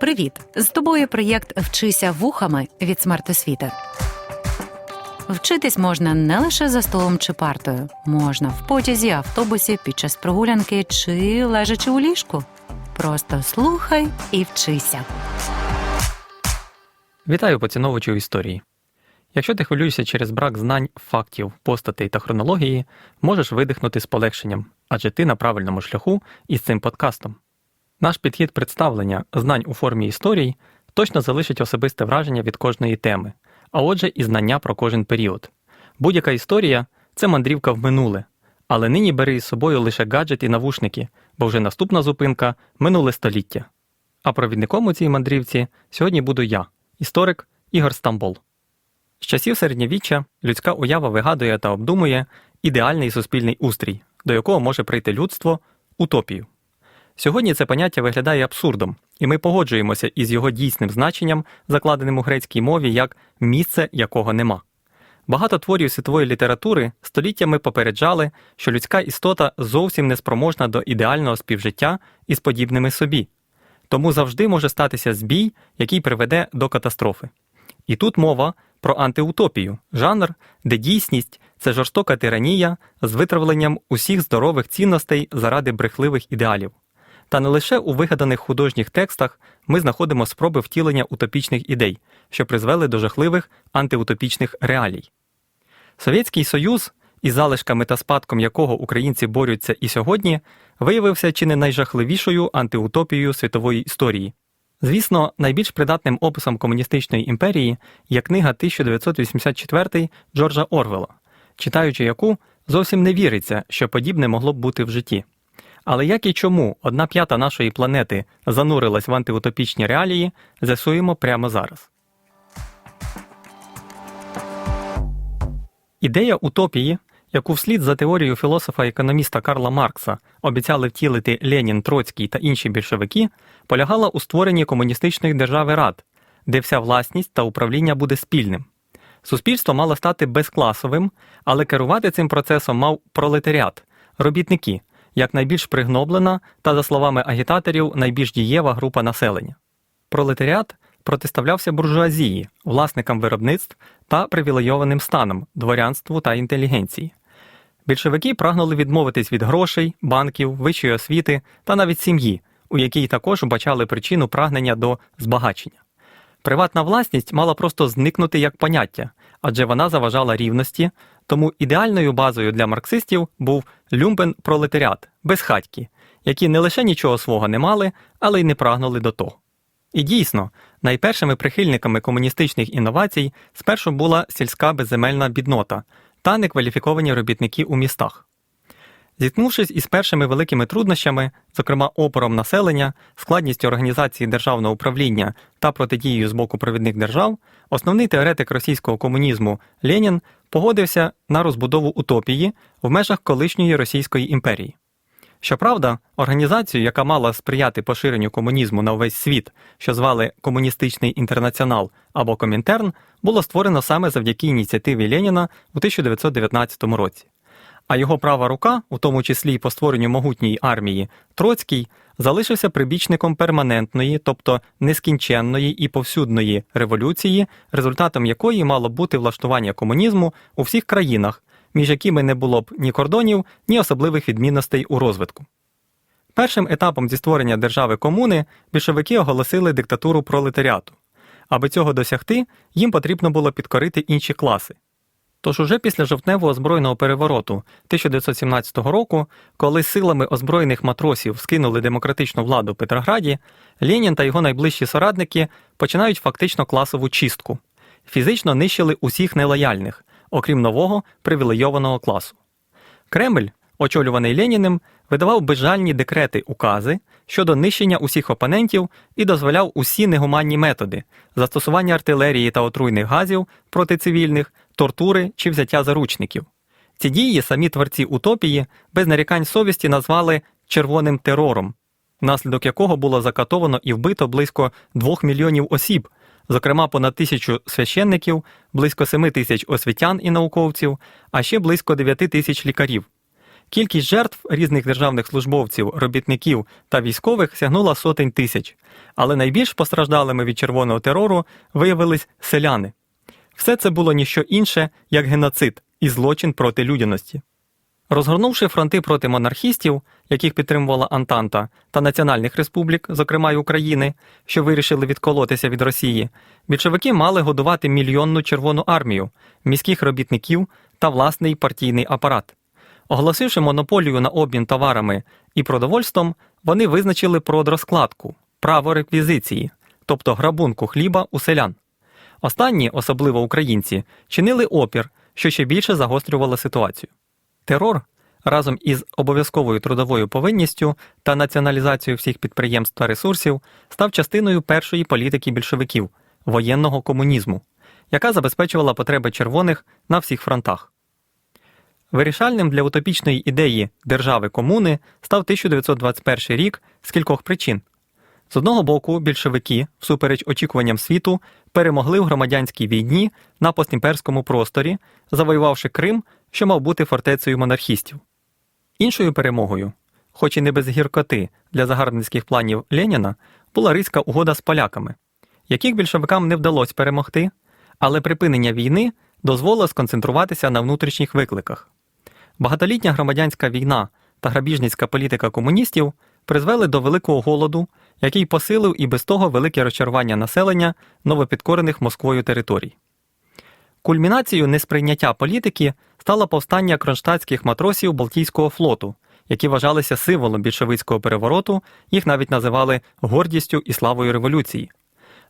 Привіт! З тобою проєкт Вчися вухами від смертосвіти. Вчитись можна не лише за столом чи партою, можна в потязі, автобусі, під час прогулянки чи лежачи у ліжку. Просто слухай і вчися. Вітаю поціновувачів історії. Якщо ти хвилюєшся через брак знань, фактів, постатей та хронології, можеш видихнути з полегшенням, адже ти на правильному шляху із цим подкастом. Наш підхід представлення знань у формі історій точно залишить особисте враження від кожної теми, а отже, і знання про кожен період. Будь-яка історія це мандрівка в минуле, але нині бери із собою лише гаджет і навушники, бо вже наступна зупинка минуле століття. А провідником у цій мандрівці сьогодні буду я, історик Ігор Стамбол. З часів середньовіччя людська уява вигадує та обдумує ідеальний суспільний устрій, до якого може прийти людство утопію. Сьогодні це поняття виглядає абсурдом, і ми погоджуємося із його дійсним значенням, закладеним у грецькій мові як місце, якого нема. Багато творів світової літератури століттями попереджали, що людська істота зовсім не спроможна до ідеального співжиття із подібними собі, тому завжди може статися збій, який приведе до катастрофи. І тут мова про антиутопію, жанр, де дійсність це жорстока тиранія з витравленням усіх здорових цінностей заради брехливих ідеалів. Та не лише у вигаданих художніх текстах ми знаходимо спроби втілення утопічних ідей, що призвели до жахливих антиутопічних реалій. Совєтський Союз, із залишками та спадком якого українці борються і сьогодні, виявився чи не найжахливішою антиутопією світової історії. Звісно, найбільш придатним описом комуністичної імперії є книга 1984 Джорджа Орвела, читаючи яку зовсім не віриться, що подібне могло б бути в житті. Але як і чому одна п'ята нашої планети занурилась в антиутопічні реалії, з'ясуємо прямо зараз. Ідея утопії, яку вслід за теорією філософа-економіста Карла Маркса обіцяли втілити Ленін, Троцький та інші більшовики, полягала у створенні комуністичної держави рад, де вся власність та управління буде спільним. Суспільство мало стати безкласовим, але керувати цим процесом мав пролетаріат, робітники, як найбільш пригноблена та, за словами агітаторів, найбільш дієва група населення. Пролетаріат протиставлявся буржуазії, власникам виробництв та привілейованим станам, дворянству та інтелігенції. Більшовики прагнули відмовитись від грошей, банків, вищої освіти та навіть сім'ї, у якій також бачали причину прагнення до збагачення. Приватна власність мала просто зникнути як поняття, адже вона заважала рівності, тому ідеальною базою для марксистів був люмпен-пролетаріат, безхатьки, які не лише нічого свого не мали, але й не прагнули до того. І дійсно, найпершими прихильниками комуністичних інновацій спершу була сільська безземельна біднота та некваліфіковані робітники у містах. Зіткнувшись із першими великими труднощами, зокрема опором населення, складністю організації державного управління та протидією з боку провідних держав, основний теоретик російського комунізму Ленін погодився на розбудову утопії в межах колишньої Російської імперії. Щоправда, організацію, яка мала сприяти поширенню комунізму на увесь світ, що звали Комуністичний інтернаціонал або Комінтерн, було створено саме завдяки ініціативі Леніна у 1919 році. А його права рука, у тому числі й по створенню могутньої армії, Троцький, залишився прибічником перманентної, тобто нескінченної і повсюдної революції, результатом якої мало бути влаштування комунізму у всіх країнах, між якими не було б ні кордонів, ні особливих відмінностей у розвитку. Першим етапом зі створення держави комуни більшовики оголосили диктатуру пролетаріату. Аби цього досягти, їм потрібно було підкорити інші класи. Тож уже після жовтневого збройного перевороту 1917 року, коли силами озброєних матросів скинули демократичну владу в Петрограді, Ленін та його найближчі соратники починають фактично класову чистку. Фізично нищили усіх нелояльних, окрім нового привілейованого класу. Кремль, очолюваний Леніним, видавав безжальні декрети укази щодо нищення усіх опонентів і дозволяв усі негуманні методи застосування артилерії та отруйних газів проти цивільних, тортури чи взяття заручників. Ці дії самі творці утопії без нарікань совісті назвали червоним терором, внаслідок якого було закатовано і вбито близько 2 мільйонів осіб, зокрема понад тисячу священників, близько 7 тисяч освітян і науковців, а ще близько 9 тисяч лікарів. Кількість жертв різних державних службовців, робітників та військових сягнула сотень тисяч, але найбільш постраждалими від червоного терору виявились селяни. Все це було ніщо інше, як геноцид і злочин проти людяності. Розгорнувши фронти проти монархістів, яких підтримувала Антанта, та національних республік, зокрема й України, що вирішили відколотися від Росії, більшовики мали годувати мільйонну червону армію, міських робітників та власний партійний апарат. Оголосивши монополію на обмін товарами і продовольством, вони визначили продрозкладку, право реквізиції, тобто грабунку хліба у селян. Останні, особливо українці, чинили опір, що ще більше загострювало ситуацію. Терор разом із обов'язковою трудовою повинністю та націоналізацією всіх підприємств та ресурсів став частиною першої політики більшовиків воєнного комунізму, яка забезпечувала потреби червоних на всіх фронтах. Вирішальним для утопічної ідеї держави комуни став 1921 рік з кількох причин. З одного боку, більшовики, всупереч очікуванням світу, перемогли в громадянській війні на постімперському просторі, завоювавши Крим, що мав бути фортецею монархістів. Іншою перемогою, хоч і не без гіркоти для загарбницьких планів Леніна, була Ризька угода з поляками, яких більшовикам не вдалося перемогти, але припинення війни дозволило сконцентруватися на внутрішніх викликах. Багатолітня громадянська війна та грабіжницька політика комуністів призвели до великого голоду, який посилив і без того велике розчарування населення новопідкорених Москвою територій. Кульмінацією несприйняття політики стало повстання кронштадтських матросів Балтійського флоту, які вважалися символом більшовицького перевороту, їх навіть називали гордістю і славою революції.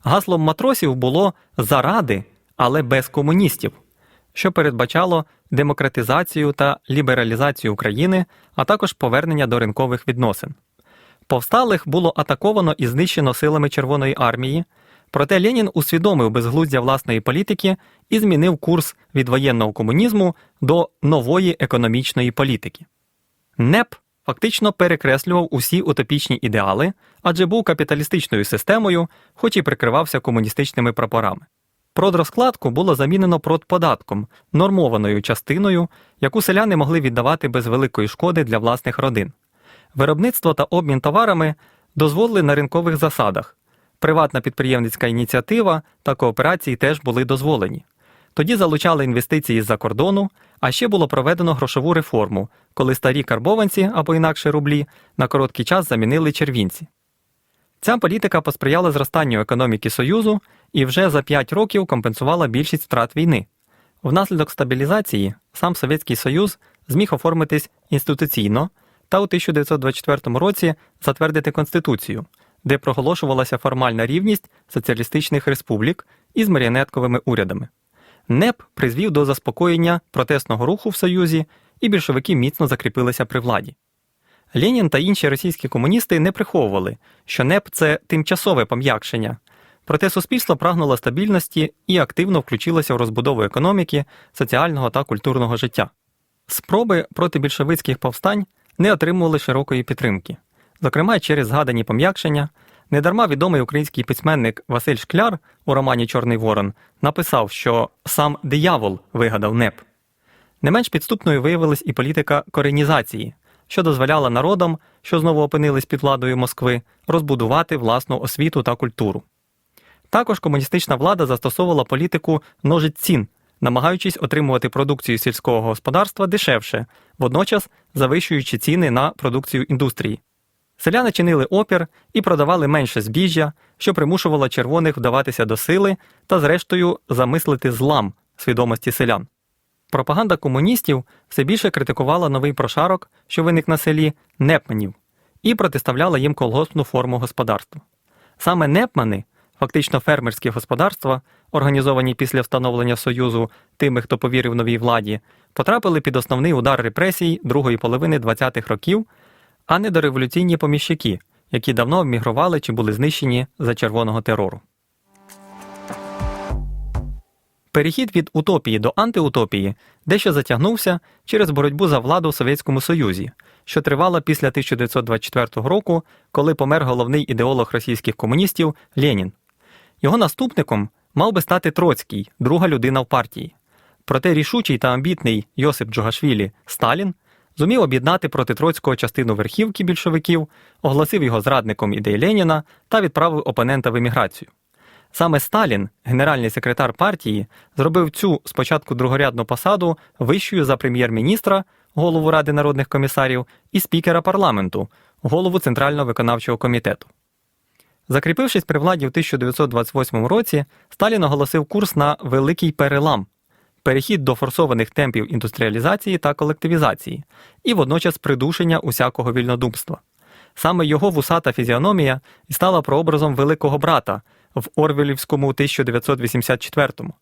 Гаслом матросів було заради, але без комуністів, що передбачало демократизацію та лібералізацію України, а також повернення до ринкових відносин. Повсталих було атаковано і знищено силами Червоної армії, проте Ленін усвідомив безглуздя власної політики і змінив курс від воєнного комунізму до нової економічної політики. НЕП фактично перекреслював усі утопічні ідеали, адже був капіталістичною системою, хоч і прикривався комуністичними прапорами. Продрозкладку було замінено продподатком, нормованою частиною, яку селяни могли віддавати без великої шкоди для власних родин. Виробництво та обмін товарами дозволили на ринкових засадах. Приватна підприємницька ініціатива та кооперації теж були дозволені. Тоді залучали інвестиції з-за кордону, а ще було проведено грошову реформу, коли старі карбованці або інакше рублі на короткий час замінили червінці. Ця політика посприяла зростанню економіки Союзу і вже за 5 років компенсувала більшість втрат війни. Внаслідок стабілізації сам Совєтський Союз зміг оформитись інституційно та у 1924 році затвердити Конституцію, де проголошувалася формальна рівність соціалістичних республік із маріонетковими урядами. НЕП призвів до заспокоєння протестного руху в Союзі, і більшовики міцно закріпилися при владі. Ленін та інші російські комуністи не приховували, що НЕП це тимчасове пом'якшення, проте суспільство прагнуло стабільності і активно включилося в розбудову економіки, соціального та культурного життя. Спроби проти більшовицьких повстань не отримували широкої підтримки, зокрема через згадані пом'якшення. Недарма відомий український письменник Василь Шкляр у романі Чорний Ворон написав, що сам диявол вигадав НЕП. Не менш підступною виявилась і політика коренізації, що дозволяла народам, що знову опинились під владою Москви, розбудувати власну освіту та культуру. Також комуністична влада застосовувала політику ножить цін, намагаючись отримувати продукцію сільського господарства дешевше, водночас завищуючи ціни на продукцію індустрії. Селяни чинили опір і продавали менше збіжжя, що примушувало червоних вдаватися до сили та, зрештою, замислити злам свідомості селян. Пропаганда комуністів все більше критикувала новий прошарок, що виник на селі, непманів, і протиставляла їм колгоспну форму господарства. Саме непмани, фактично фермерські господарства, організовані після встановлення Союзу тими, хто повірив новій владі, потрапили під основний удар репресій другої половини 20-х років, а не дореволюційні поміщики, які давно мігрували чи були знищені за червоного терору. Перехід від утопії до антиутопії дещо затягнувся через боротьбу за владу в Совєтському Союзі, що тривала після 1924 року, коли помер головний ідеолог російських комуністів Ленін. Його наступником мав би стати Троцький, друга людина в партії. Проте рішучий та амбітний Йосип Джугашвілі Сталін зумів об'єднати проти Троцького частину верхівки більшовиків, оголосив його зрадником ідей Леніна та відправив опонента в еміграцію. Саме Сталін, генеральний секретар партії, зробив цю спочатку другорядну посаду вищою за прем'єр-міністра, голову Ради народних комісарів, і спікера парламенту, голову Центрального виконавчого комітету. Закріпившись при владі в 1928 році, Сталін оголосив курс на великий перелам, перехід до форсованих темпів індустріалізації та колективізації, і водночас придушення усякого вільнодумства. Саме його вусата фізіономія і стала прообразом великого брата в Орвелівському 1984-му.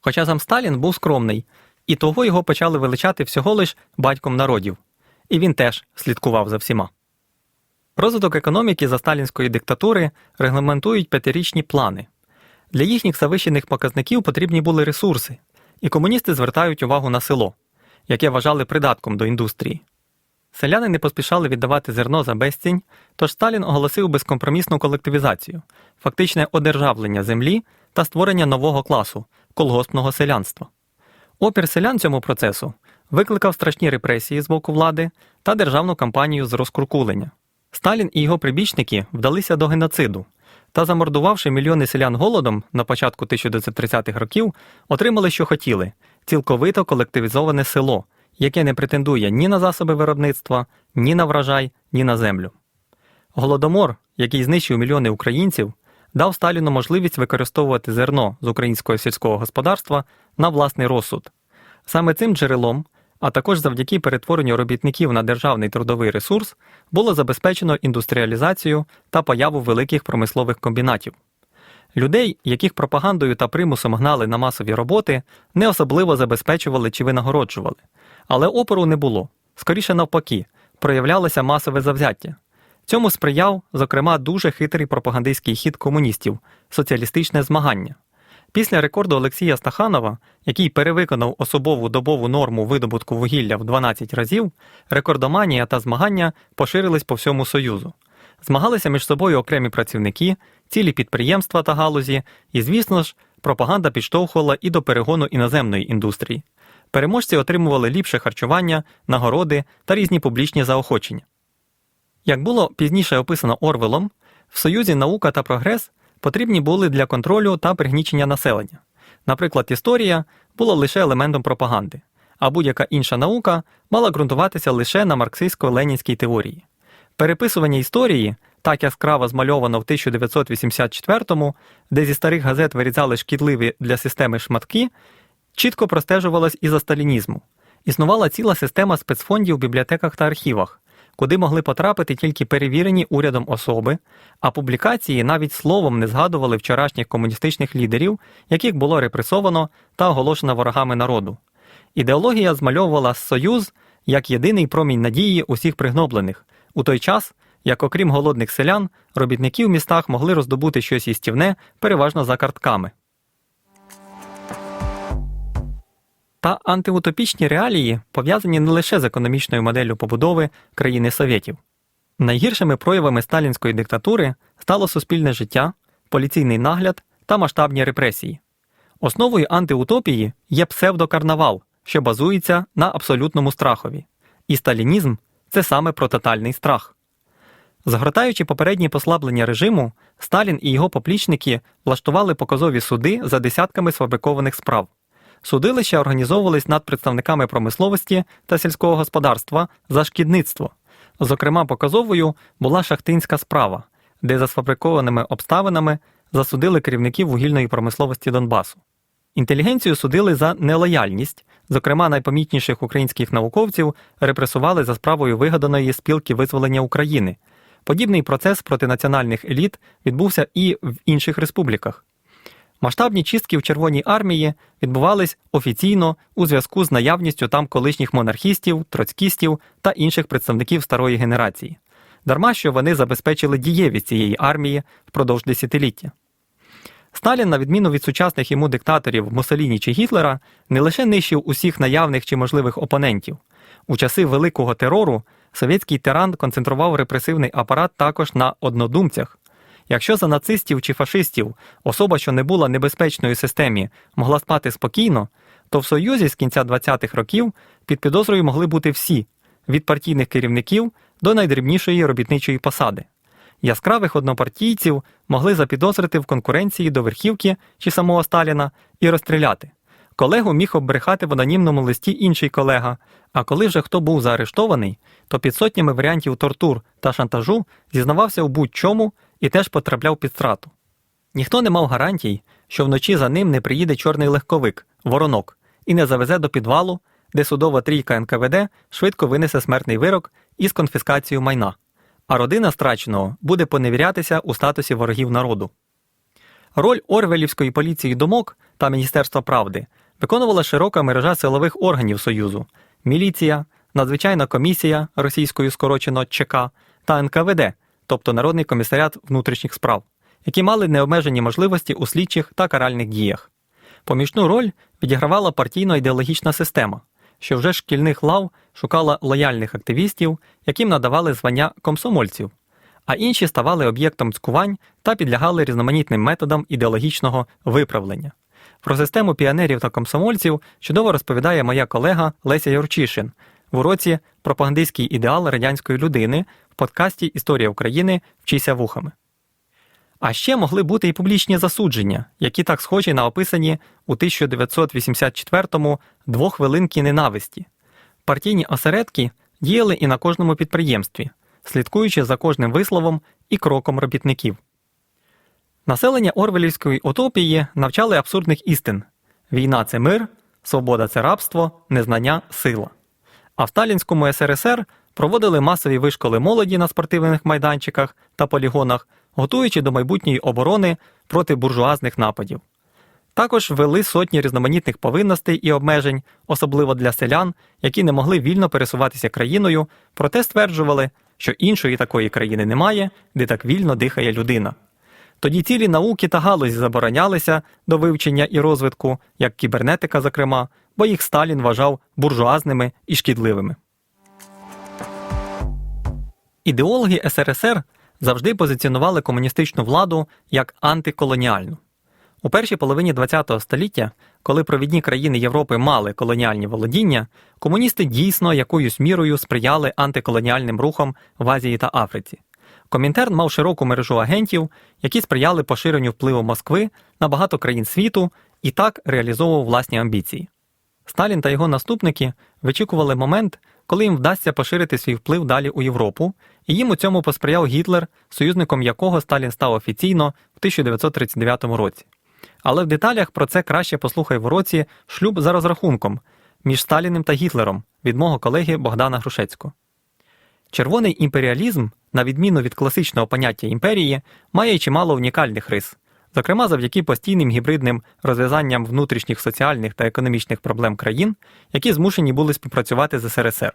Хоча сам Сталін був скромний, і того його почали величати всього лиш батьком народів, і він теж слідкував за всіма. Розвиток економіки за сталінської диктатури регламентують п'ятирічні плани. Для їхніх завищених показників потрібні були ресурси, і комуністи звертають увагу на село, яке вважали придатком до індустрії. Селяни не поспішали віддавати зерно за безцінь, тож Сталін оголосив безкомпромісну колективізацію, фактичне одержавлення землі та створення нового класу колгоспного селянства. Опір селян цьому процесу викликав страшні репресії з боку влади та державну кампанію з розкуркулення. Сталін і його прибічники вдалися до геноциду та, замордувавши мільйони селян голодом на початку 1930-х років, отримали, що хотіли цілковито колективізоване село, яке не претендує ні на засоби виробництва, ні на врожай, ні на землю. Голодомор, який знищив мільйони українців, дав Сталіну можливість використовувати зерно з українського сільського господарства на власний розсуд. Саме цим джерелом, а також завдяки перетворенню робітників на державний трудовий ресурс, було забезпечено індустріалізацію та появу великих промислових комбінатів. Людей, яких пропагандою та примусом гнали на масові роботи, не особливо забезпечували чи винагороджували. Але опору не було. Скоріше навпаки, проявлялося масове завзяття. Цьому сприяв, зокрема, дуже хитрий пропагандистський хід комуністів соціалістичне змагання. Після рекорду Олексія Стаханова, який перевиконав особову добову норму видобутку вугілля в 12 разів, рекордоманія та змагання поширились по всьому Союзу. Змагалися між собою окремі працівники, цілі підприємства та галузі, і, звісно ж, пропаганда підштовхувала і до перегону іноземної індустрії. Переможці отримували ліпше харчування, нагороди та різні публічні заохочення. Як було пізніше описано Орвелом, в Союзі наука та прогрес потрібні були для контролю та пригнічення населення. Наприклад, історія була лише елементом пропаганди, а будь-яка інша наука мала ґрунтуватися лише на марксистсько-ленінській теорії. Переписування історії, так яскраво змальовано в 1984-му, де зі старих газет вирізали шкідливі для системи шматки, чітко простежувалось і за сталінізму. Існувала ціла система спецфондів в бібліотеках та архівах, куди могли потрапити тільки перевірені урядом особи, а публікації навіть словом не згадували вчорашніх комуністичних лідерів, яких було репресовано та оголошено ворогами народу. Ідеологія змальовувала Союз як єдиний промінь надії усіх пригноблених, у той час, як окрім голодних селян, робітники в містах могли роздобути щось їстівне переважно за картками. Та антиутопічні реалії пов'язані не лише з економічною моделлю побудови країни Совєтів. Найгіршими проявами сталінської диктатури стало суспільне життя, поліційний нагляд та масштабні репресії. Основою антиутопії є псевдокарнавал, що базується на абсолютному страхові, і сталінізм це саме про тотальний страх. Згортаючи попередні послаблення режиму, Сталін і його поплічники влаштували показові суди за десятками сфабрикованих справ. Судилища організовувались над представниками промисловості та сільського господарства за шкідництво. Зокрема, показовою була шахтинська справа, де за сфабрикованими обставинами засудили керівників вугільної промисловості Донбасу. Інтелігенцію судили за нелояльність, зокрема, найпомітніших українських науковців репресували за справою вигаданої спілки визволення України. Подібний процес проти національних еліт відбувся і в інших республіках. Масштабні чистки в Червоній армії відбувались офіційно у зв'язку з наявністю там колишніх монархістів, троцькістів та інших представників старої генерації. Дарма що вони забезпечили дієвість цієї армії впродовж десятиліття. Сталін, на відміну від сучасних йому диктаторів Муссоліні чи Гітлера, не лише нищив усіх наявних чи можливих опонентів. У часи великого терору совєтський тиран концентрував репресивний апарат також на однодумцях. Якщо за нацистів чи фашистів особа, що не була небезпечною системі, могла спати спокійно, то в Союзі з кінця 20-х років під підозрою могли бути всі, від партійних керівників до найдрібнішої робітничої посади. Яскравих однопартійців могли запідозрити в конкуренції до верхівки чи самого Сталіна і розстріляти. Колегу міг оббрехати в анонімному листі інший колега, а коли вже хто був заарештований, то під сотнями варіантів тортур та шантажу зізнавався у будь-чому і теж потрапляв під страту. Ніхто не мав гарантій, що вночі за ним не приїде чорний легковик, воронок, і не завезе до підвалу, де судова трійка НКВД швидко винесе смертний вирок із конфіскацією майна, а родина страченого буде поневірятися у статусі ворогів народу. Роль Орвелівської поліції думок та Міністерства правди виконувала широка мережа силових органів Союзу міліція, надзвичайна комісія російською скорочено ЧК та НКВД, тобто Народний комісаріат внутрішніх справ, які мали необмежені можливості у слідчих та каральних діях. Помічну роль відігравала партійно-ідеологічна система, що вже шкільних лав шукала лояльних активістів, яким надавали звання комсомольців, а інші ставали об'єктом цькувань та підлягали різноманітним методам ідеологічного виправлення. Про систему піонерів та комсомольців чудово розповідає моя колега Леся Юрчишин в уроці Пропагандистський ідеал радянської людини подкасті Історія України Вчися вухами. А ще могли бути і публічні засудження, які так схожі на описані у 1984-му двохвилинки ненависті. Партійні осередки діяли і на кожному підприємстві, слідкуючи за кожним висловом і кроком робітників. Населення Орвелівської утопії навчали абсурдних істин: війна це мир, свобода це рабство, незнання сила. А в Сталінському СРСР проводили масові вишколи молоді на спортивних майданчиках та полігонах, готуючи до майбутньої оборони проти буржуазних нападів. Також ввели сотні різноманітних повинностей і обмежень, особливо для селян, які не могли вільно пересуватися країною, проте стверджували, що іншої такої країни немає, де так вільно дихає людина. Тоді цілі науки та галузі заборонялися до вивчення і розвитку, як кібернетика, зокрема, бо їх Сталін вважав буржуазними і шкідливими. Ідеологи СРСР завжди позиціонували комуністичну владу як антиколоніальну. У першій половині ХХ століття, коли провідні країни Європи мали колоніальні володіння, комуністи дійсно якоюсь мірою сприяли антиколоніальним рухам в Азії та Африці. Комінтерн мав широку мережу агентів, які сприяли поширенню впливу Москви на багато країн світу і так реалізовував власні амбіції. Сталін та його наступники вичікували момент, коли їм вдасться поширити свій вплив далі у Європу, їм у цьому посприяв Гітлер, союзником якого Сталін став офіційно в 1939 році. Але в деталях про це краще послухай в уроці шлюб за розрахунком між Сталіним та Гітлером від мого колеги Богдана Грушецького. Червоний імперіалізм, на відміну від класичного поняття імперії, має чимало унікальних рис, зокрема завдяки постійним гібридним розв'язанням внутрішніх соціальних та економічних проблем країн, які змушені були співпрацювати з СРСР.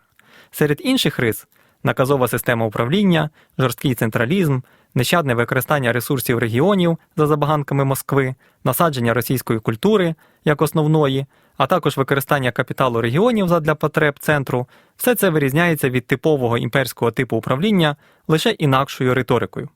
Серед інших рис наказова система управління, жорсткий централізм, нещадне використання ресурсів регіонів за забаганками Москви, насадження російської культури як основної, а також використання капіталу регіонів задля потреб центру, все це вирізняється від типового імперського типу управління лише інакшою риторикою.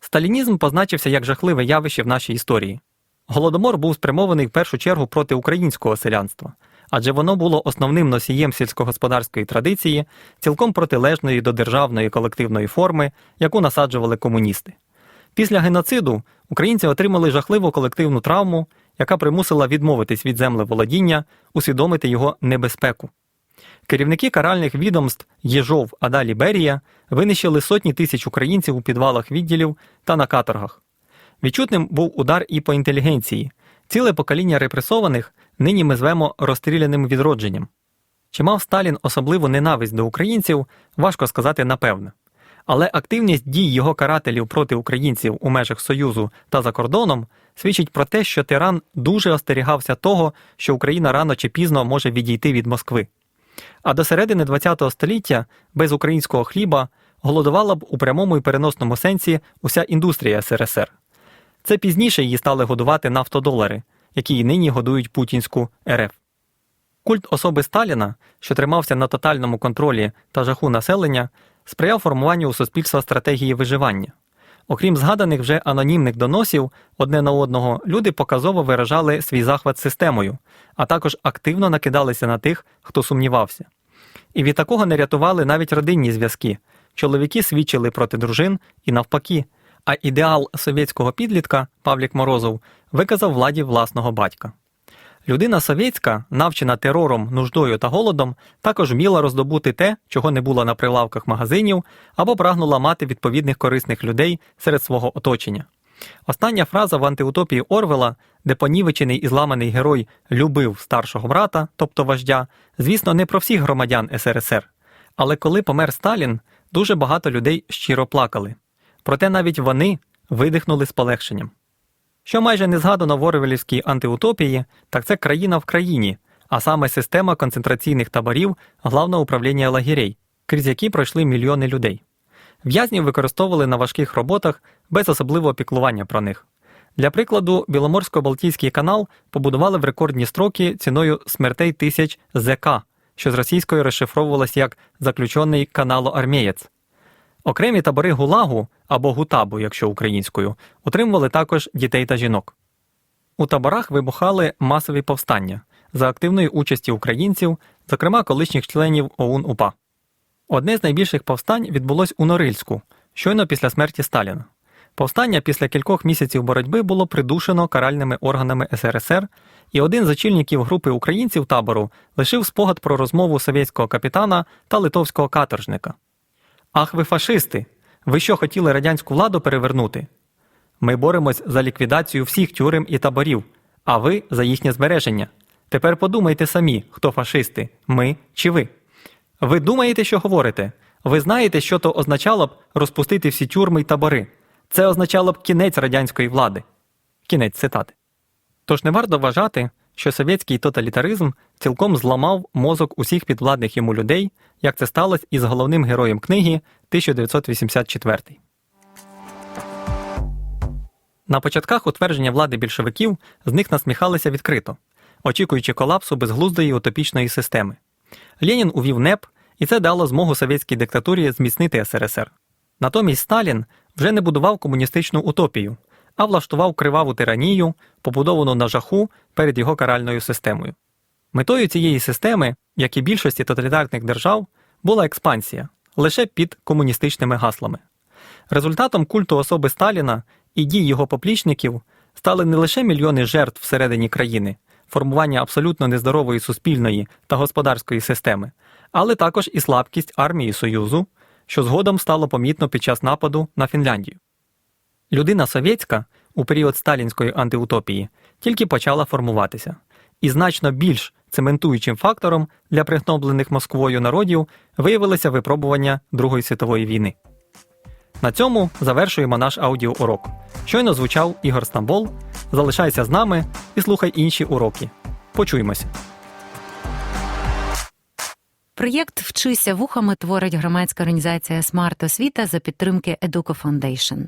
Сталінізм позначився як жахливе явище в нашій історії. Голодомор був спрямований в першу чергу проти українського селянства, адже воно було основним носієм сільськогосподарської традиції, цілком протилежної до державної колективної форми, яку насаджували комуністи. Після геноциду українці отримали жахливу колективну травму, яка примусила відмовитись від землеволодіння, усвідомити його небезпеку. Керівники каральних відомств Єжов, а далі Берія винищили сотні тисяч українців у підвалах відділів та на каторгах. Відчутним був удар і по інтелігенції. Ціле покоління репресованих нині ми звемо розстріляним відродженням. Чи мав Сталін особливу ненависть до українців, важко сказати напевне. Але активність дій його карателів проти українців у межах Союзу та за кордоном свідчить про те, що тиран дуже остерігався того, що Україна рано чи пізно може відійти від Москви. А до середини ХХ століття без українського хліба голодувала б у прямому і переносному сенсі уся індустрія СРСР. Це пізніше її стали годувати нафтодолари, які й нині годують путінську РФ. Культ особи Сталіна, що тримався на тотальному контролі та жаху населення, сприяв формуванню у суспільства стратегії виживання. Окрім згаданих вже анонімних доносів одне на одного, люди показово виражали свій захват системою, а також активно накидалися на тих, хто сумнівався. І від такого не рятували навіть родинні зв'язки. Чоловіки свідчили проти дружин і навпаки. А ідеал совєтського підлітка Павлік Морозов виказав владі власного батька. Людина совєтська, навчена терором, нуждою та голодом, також вміла роздобути те, чого не було на прилавках магазинів, або прагнула мати відповідних корисних людей серед свого оточення. Остання фраза в антиутопії Орвела, де понівечений і зламаний герой любив старшого брата, тобто вождя, звісно, не про всіх громадян СРСР. Але коли помер Сталін, дуже багато людей щиро плакали. Проте навіть вони видихнули з полегшенням. Що майже не згадано в Орвелівській антиутопії, так це країна в країні, а саме система концентраційних таборів главного управління лагерей, крізь які пройшли мільйони людей. В'язнів використовували на важких роботах без особливого піклування про них. Для прикладу, Біломорсько-Балтійський канал побудували в рекордні строки ціною смертей тисяч ЗК, що з російською розшифровувалось як заключений каналоармієць. Окремі табори гулагу або гутабу, якщо українською, утримували також дітей та жінок. У таборах вибухали масові повстання за активної участі українців, зокрема колишніх членів ОУН УПА. Одне з найбільших повстань відбулось у Норильську, щойно після смерті Сталіна. Повстання після кількох місяців боротьби було придушено каральними органами СРСР, і один з очільників групи українців табору лишив спогад про розмову совєтського капітана та литовського каторжника. Ах, ви фашисти! Ви що хотіли радянську владу перевернути? Ми боремось за ліквідацію всіх тюрем і таборів, а ви за їхнє збереження. Тепер подумайте самі, хто фашисти, ми чи ви. Ви думаєте, що говорите? Ви знаєте, що то означало б розпустити всі тюрми й табори. Це означало б кінець радянської влади. Кінець цитати. Тож не варто вважати, що совєтський тоталітаризм цілком зламав мозок усіх підвладних йому людей, як це сталося із головним героєм книги 1984. На початках утвердження влади більшовиків з них насміхалися відкрито, очікуючи колапсу безглуздої утопічної системи. Ленін увів НЕП, і це дало змогу совєтській диктатурі зміцнити СРСР. Натомість Сталін вже не будував комуністичну утопію, а влаштував криваву тиранію, побудовану на жаху перед його каральною системою. Метою цієї системи, як і більшості тоталітарних держав, була експансія лише під комуністичними гаслами. Результатом культу особи Сталіна і дій його поплічників стали не лише мільйони жертв всередині країни, формування абсолютно нездорової суспільної та господарської системи, але також і слабкість армії Союзу, що згодом стало помітно під час нападу на Фінляндію. Людина совєтська у період сталінської антиутопії тільки почала формуватися, і значно більш цементуючим фактором для пригноблених Москвою народів виявилося випробування Другої світової війни. На цьому завершуємо наш аудіоурок. Щойно звучав Ігор Стамбол. Залишайся з нами і слухай інші уроки. Почуємося! Проєкт Вчися вухами творить громадська організація Смарт Освіта за підтримки Educo Foundation.